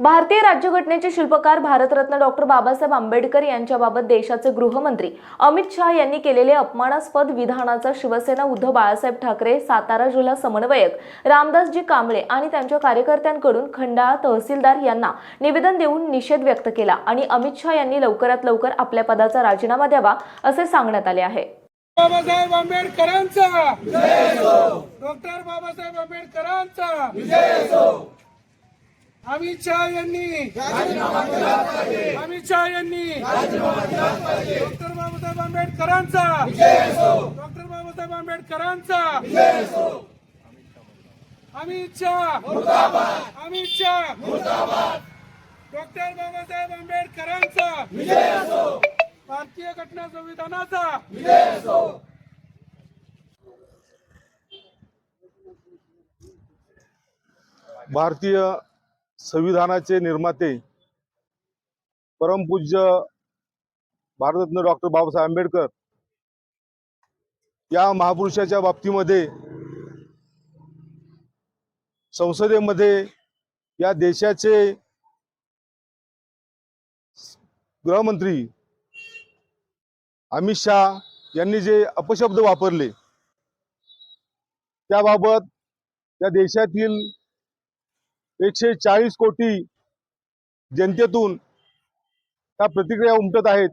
भारतीय राज्यघटनेचे शिल्पकार भारतरत्न डॉक्टर बाबासाहेब आंबेडकर यांच्याबाबत देशाचे गृहमंत्री अमित शहा यांनी केलेले अपमानास्पद विधानाचा शिवसेना उद्धव बाळासाहेब ठाकरे सातारा जिल्हा समन्वयक रामदासजी कांबळे आणि त्यांच्या कार्यकर्त्यांकडून खंडाळा तहसीलदार यांना निवेदन देऊन निषेध व्यक्त केला आणि अमित शहा यांनी लवकरात लवकर आपल्या पदाचा राजीनामा द्यावा असे सांगण्यात आले आहे. बाबासाहेब आंबेडकरांचा! डॉक्टर बाबासाहेब आंबेडकरांचा! अमित शहा यांनी. अमित शहा यांनी. डॉक्टर बाबासाहेब आंबेडकरांचा. डॉक्टर बाबासाहेब आंबेडकरांचा. अमित शहा. अमित शहा. डॉक्टर बाबासाहेब आंबेडकरांचा. भारतीय घटना संविधानाचा. भारतीय संविधानाचे निर्माते परमपूज्य भारतरत्न डॉक्टर बाबासाहेब आंबेडकर या महापुरुषाच्या बाबतीमध्ये संसदेमध्ये या देशाचे गृहमंत्री अमित शहा यांनी जे अपशब्द वापरले त्याबाबत या देशातील एकशे चाळीस कोटी जनतेतून त्या प्रतिक्रिया उमटत आहेत.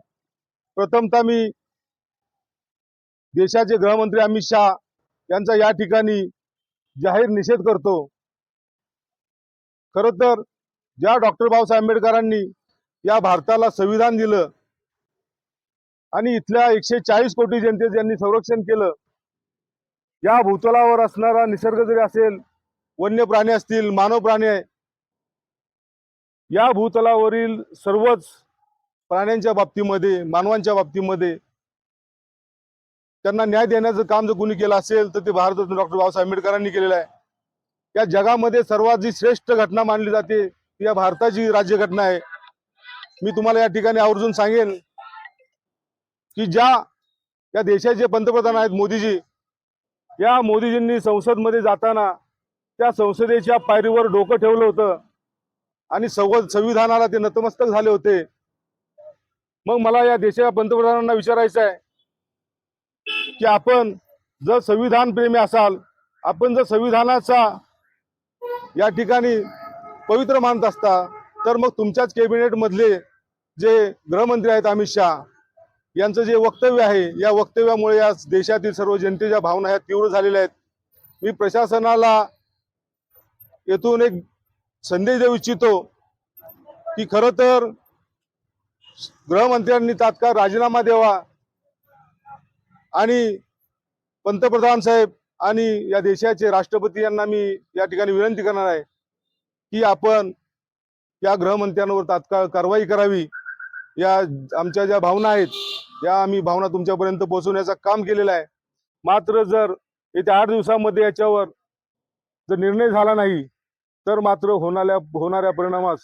प्रथमतः मी देशाचे गृहमंत्री अमित शहा यांचा या ठिकाणी जाहीर निषेध करतो. खरं तर ज्या डॉक्टर बाबासाहेब आंबेडकरांनी या भारताला संविधान दिलं आणि इथल्या एकशे चाळीस कोटी जनतेचं ज्यांनी संरक्षण केलं या भूतलावर असणारा निसर्ग जरी असेल वन्य प्राणी असतील मानव प्राणी आहे. या भूतलावरील सर्वच प्राण्यांच्या बाबतीमध्ये मानवांच्या बाबतीमध्ये त्यांना न्याय देण्याचं काम जर कोणी केलं असेल तर ते भारतरत्न डॉक्टर बाबासाहेब आंबेडकरांनी केलेलं आहे. या जगामध्ये सर्वात जी श्रेष्ठ घटना मानली जाते ती या भारताची राज्यघटना आहे. मी तुम्हाला या ठिकाणी आवर्जून सांगेन की ज्या या देशाचे पंतप्रधान आहेत मोदीजी या मोदीजींनी संसदमध्ये जाताना त्या संसदेच्या पायरीवर डोकं ठेवलं होतं. आणि संव संविधानाला ते नतमस्तक झाले होते. मग मला या देशाच्या पंतप्रधानांना विचारायचं आहे की आपण जर संविधान प्रेमी असाल आपण जर संविधानाचा या ठिकाणी पवित्र मानत असता तर मग तुमच्याच कॅबिनेटमधले जे गृहमंत्री आहेत अमित शहा यांचं जे वक्तव्य आहे या वक्तव्यामुळे या देशातील सर्व जनतेच्या भावना ह्या तीव्र झालेल्या आहेत. मी प्रशासनाला येथून एक संदेश देऊ इच्छितो की खरं तर गृहमंत्र्यांनी तात्काळ राजीनामा द्यावा आणि पंतप्रधान साहेब आणि या देशाचे राष्ट्रपती यांना मी या ठिकाणी विनंती करणार आहे की आपण या गृहमंत्र्यांवर तात्काळ कारवाई करावी. या आमच्या ज्या भावना आहेत या आम्ही भावना तुमच्यापर्यंत पोहोचवण्याचं काम केलेलं आहे. मात्र जर येत्या आठ दिवसामध्ये याच्यावर जर निर्णय झाला नाही तर मात्र होणाऱ्या होणाऱ्या परिणामास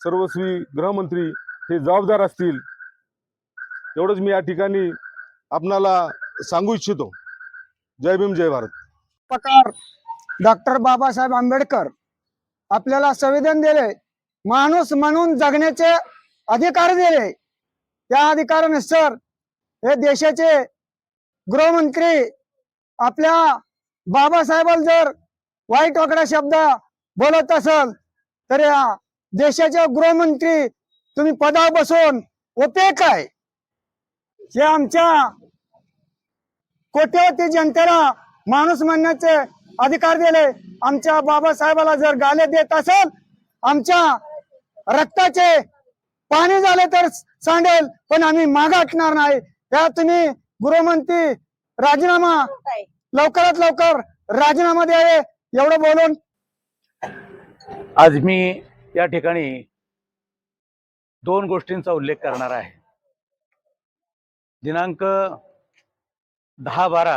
सर्वस्वी गृहमंत्री हे जबाबदार असतील. एवढंच मी या ठिकाणी आपणाला सांगू इच्छितो. जय भीम जय भारत. प्रकार डॉक्टर बाबासाहेब आंबेडकर आपल्याला संविधान दिले माणूस म्हणून जगण्याचे अधिकार दिले. त्या अधिकारानुसार हे देशाचे गृहमंत्री आपल्या बाबासाहेबाला जर वाईट वाकडा शब्द बोलत असल तर या देशाचे गृहमंत्री तुम्ही पदावर बसून उपयोग काय? हे आमच्या कोट्यवधी जनतेला माणूस म्हणण्याचे अधिकार दिले. आमच्या बाबासाहेबाला जर गाले देत असेल आमच्या रक्ताचे पाणी झाले तर सांडेल पण आम्ही मागे हटणार नाही. त्या तुम्ही गृहमंत्री राजीनामा लवकरात लवकर राजीनामा द्यावे एवढं बोलून आज मी या ठिकाणी दोन गोष्टींचा उल्लेख करणार आहे. दिनांक दहा बारा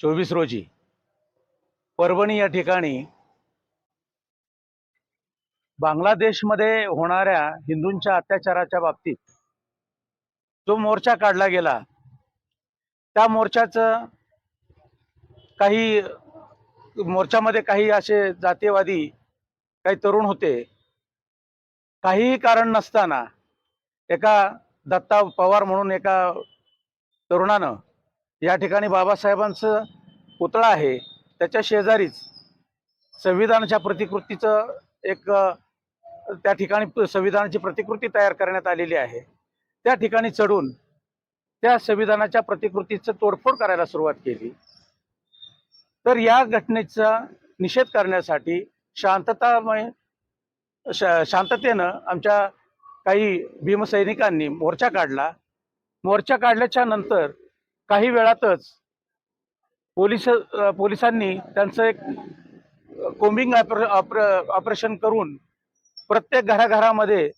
चोवीस रोजी परभणी या ठिकाणी बांगलादेशमध्ये होणाऱ्या हिंदूंच्या अत्याचाराच्या बाबतीत जो मोर्चा काढला गेला त्या मोर्चाचं काही मोर्चामध्ये काही असे जातीयवादी काही तरुण होते. काहीही कारण नसताना एका दत्ता पवार म्हणून एका तरुणानं या ठिकाणी बाबासाहेबांचं पुतळा आहे. त्याच्या शेजारीच संविधानाच्या प्रतिकृतीचं एक त्या ठिकाणी संविधानाची प्रतिकृती तयार करण्यात आलेली आहे. त्या ठिकाणी चढून त्या संविधानाच्या प्रतिकृतीचं तोडफोड करायला सुरुवात केली. तर या घटनेचा निषेध करण्यासाठी शांततामय शा शांततेनं आमच्या काही भीमसैनिकांनी मोर्चा काढला. मोर्चा काढल्याच्या नंतर काही वेळातच पोलीस पोलिसांनी त्यांचं एक कोम्बिंग ऑपरेशन करून प्रत्येक घराघरामध्ये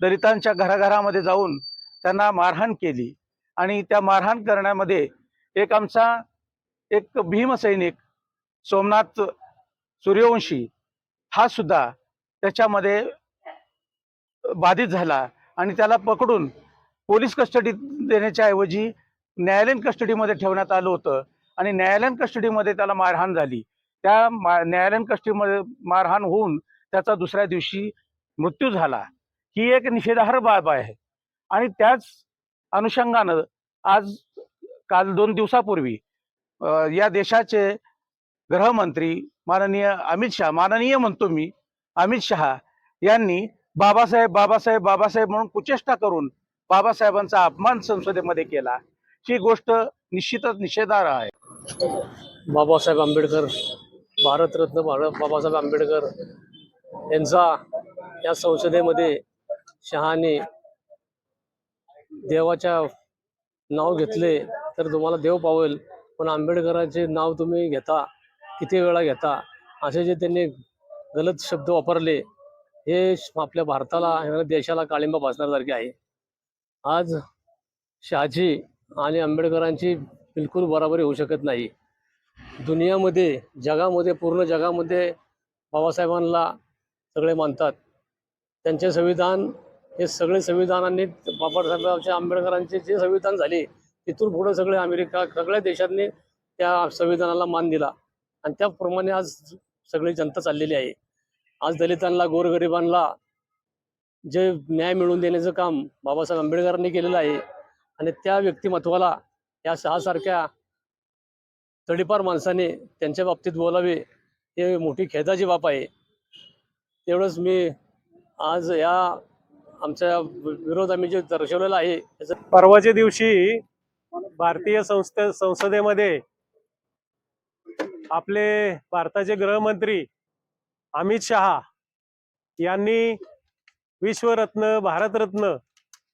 दलितांच्या घराघरामध्ये जाऊन त्यांना मारहाण केली. आणि त्या मारहाण करण्यामध्ये एक आमचा एक भीमसैनिक सोमनाथ सूर्यवंशी हा सुद्धा त्याच्यामध्ये बाधित झाला आणि त्याला पकडून पोलीस कस्टडीत देण्याच्या ऐवजी न्यायालयीन कस्टडीमध्ये ठेवण्यात आलं होतं. आणि न्यायालयीन कस्टडीमध्ये त्याला मारहाण झाली. त्या मा न्यायालयीन कस्टडीमध्ये मारहाण होऊन त्याचा दुसऱ्या दिवशी मृत्यू झाला. ही एक निषेधार्ह बाब आहे. आणि त्याच अनुषंगानं आज काल दोन दिवसापूर्वी या देशाचे गृहमंत्री माननीय अमित शहा माननीय म्हणतो मी अमित शहा यांनी बाबासाहेब बाबासाहेब बाबासाहेब म्हणून कुचेष्टा करून बाबासाहेबांचा अपमान संसदेमध्ये केला. ही गोष्ट निश्चितच निषेधार्ह आहे. बाबासाहेब आंबेडकर भारतरत्न बाबासाहेब आंबेडकर यांचा या संसदेमध्ये शहाने देवाच्या नाव घेतले तर तुम्हाला देव पावेल पण आंबेडकरांचे नाव तुम्ही घेता किती वेळा घेता? असे जे त्यांनी गलत शब्द वापरले हे आपल्या भारताला देशाला काळिंबा भासण्यासारखे आहे. आज शहाजी आणि आंबेडकरांची बिलकुल बराबरी होऊ शकत नाही. दुनियामध्ये जगामध्ये पूर्ण जगामध्ये बाबासाहेबांना सगळे मानतात. त्यांचे संविधान हे सगळे संविधानांनी बाबासाहेबांच्या आंबेडकरांचे जे संविधान झाले तिथून पुढे सगळे अमेरिका सगळ्या देशांनी त्या संविधानाला मान दिला. आणि त्याप्रमाणे आज सगळी जनता चाललेली आहे. आज दलितांना गोरगरिबांना जे न्याय मिळवून देण्याचं काम बाबासाहेब आंबेडकरांनी केलेलं आहे आणि त्या व्यक्तिमत्वाला या सहासारख्या तडीपार माणसाने त्यांच्या बाबतीत बोलावे हे मोठी खेदाची बाब आहे. तेवढंच मी आज या आमच्या विरोध आम्ही जे दर्शवलेला आहे परवाच्या दिवशी भारतीय संस्थे संसदेमध्ये आपले भारताचे गृहमंत्री अमित शहा यांनी विश्वरत्न भारतरत्न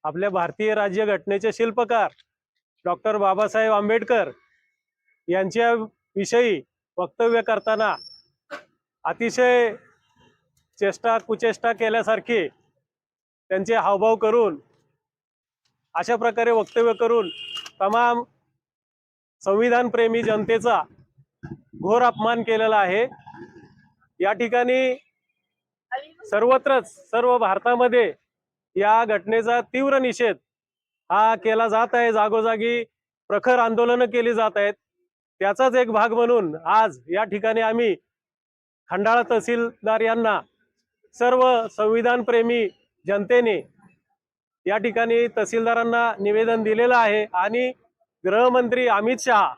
आपल्या भारतीय राज्यघटनेचे शिल्पकार डॉक्टर बाबासाहेब आंबेडकर यांच्या विषयी वक्तव्य करताना अतिशय चेष्टा कुचेष्टा केल्यासारखे त्यांचे हावभाव करून अशा प्रकारे वक्तव्य करून तमाम संविधानप्रेमी जनतेचा घोर अपमान केलेला आहे. या ठिकाणी सर्वत्रच सर्व भारतामध्ये या घटनेचा तीव्र निषेध हा केला जात आहे. जागोजागी प्रखर आंदोलनं केली जात आहेत. त्याचाच एक भाग म्हणून आज या ठिकाणी आम्ही खंडाळा तहसीलदार यांना सर्व संविधानप्रेमी जनतेने या ठिकाणी तहसीलदारांना निवेदन दिलेलं आहे. आणि गृहमंत्री अमित शहा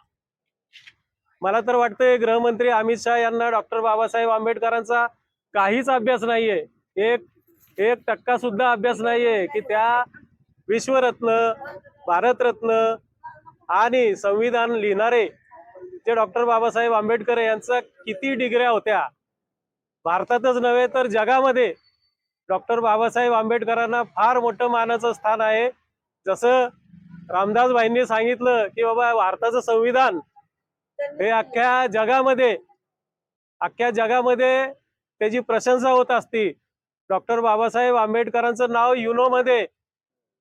मला तर वाटतंय गृहमंत्री अमित शहा यांना डॉक्टर बाबासाहेब आंबेडकरांचा काहीच अभ्यास नाहीये. एक एक टक्का सुद्धा अभ्यास नाहीये की त्या विश्वरत्न भारतरत्न आणि संविधान लिहिणारे जे डॉक्टर बाबासाहेब आंबेडकर यांचा किती डिग्र्या होत्या? भारतातच नव्हे तर जगामध्ये डॉक्टर बाबासाहेब आंबेडकरांना फार मोठं मानाचं स्थान आहे. जसं रामदासबाईंनी सांगितलं की बाबा भारताचं संविधान हे अख्ख्या जगामध्ये अख्ख्या जगामध्ये त्याची प्रशंसा होत असती. डॉक्टर बाबासाहेब आंबेडकरांचं नाव युनोमध्ये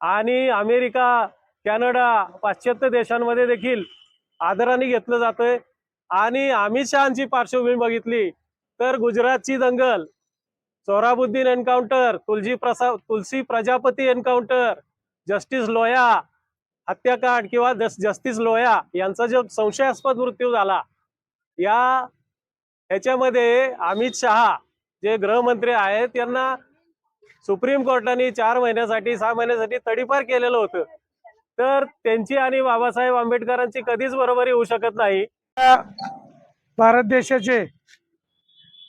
आणि अमेरिका कॅनडा पाश्चात्य देशांमध्ये देखील आदराने घेतलं जातंय. आणि अमित शहाची पार्श्वभूमी बघितली तर गुजरातची दंगल सोहराबुद्दीन एन्काउंटर तुलजी प्रसा तुलसी प्रजापती एन्काउंटर जस्टिस लोया हत्याकांड किंवा जस्टिस लोया यांचा जो संशयास्पद मृत्यू झाला या ह्याच्यामध्ये अमित शहा जे गृहमंत्री आहेत यांना सुप्रीम कोर्टाने चार महिन्यासाठी सहा महिन्यासाठी तडीपार केलेलं होतं. तर त्यांची आणि बाबासाहेब आंबेडकरांची कधीच बरोबरी होऊ शकत नाही. भारत देशाचे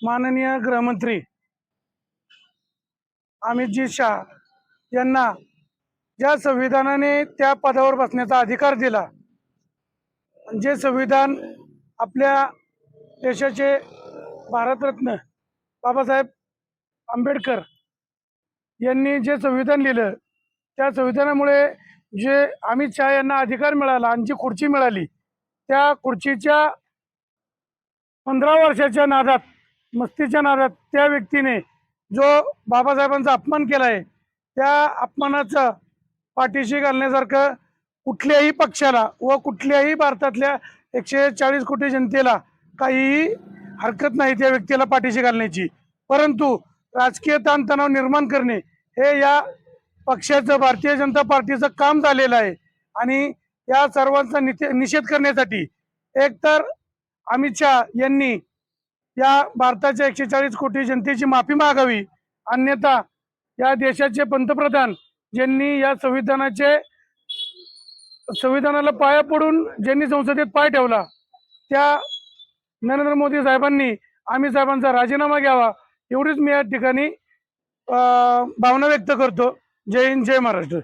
माननीय गृहमंत्री अमितजी शाह यांना ज्या संविधानाने त्या पदावर बसण्याचा अधिकार दिला जे संविधान आपल्या देशाचे भारतरत्न बाबासाहेब आंबेडकर यांनी जे संविधान लिहिलं त्या संविधानामुळे जे अमित शहा यांना अधिकार मिळाला आणि जी खुर्ची मिळाली त्या खुर्चीच्या पंधरा वर्षाच्या नादात मस्तीच्या नादात त्या व्यक्तीने जो बाबासाहेबांचा अपमान केला आहे त्या अपमानाचा पाठीशी घालण्यासारखं कुठल्याही पक्षाला व कुठल्याही भारतातल्या एकशे चाळीस कोटी जनतेला काहीही हरकत नाही त्या व्यक्तीला पाठीशी घालण्याची. परंतु राजकीय ताणतणाव निर्माण करणे हे या पक्षाचं भारतीय जनता पार्टीचं काम झालेलं आहे. आणि या सर्वांचा निते- निषेध करण्यासाठी एकतर अमित शहा यांनी या भारताच्या एकशे चाळीस कोटी जनतेची माफी मागावी. अन्यथा या देशाचे पंतप्रधान ज्यांनी या संविधानाचे संविधानाला पाया पडून ज्यांनी संसदेत पाय ठेवला त्या नरेंद्र मोदी साहेबांनी आम्ही साहेबांचा राजीनामा घ्यावा एवढीच मी या ठिकाणी भावना व्यक्त करतो. जय हिंद जय महाराष्ट्र.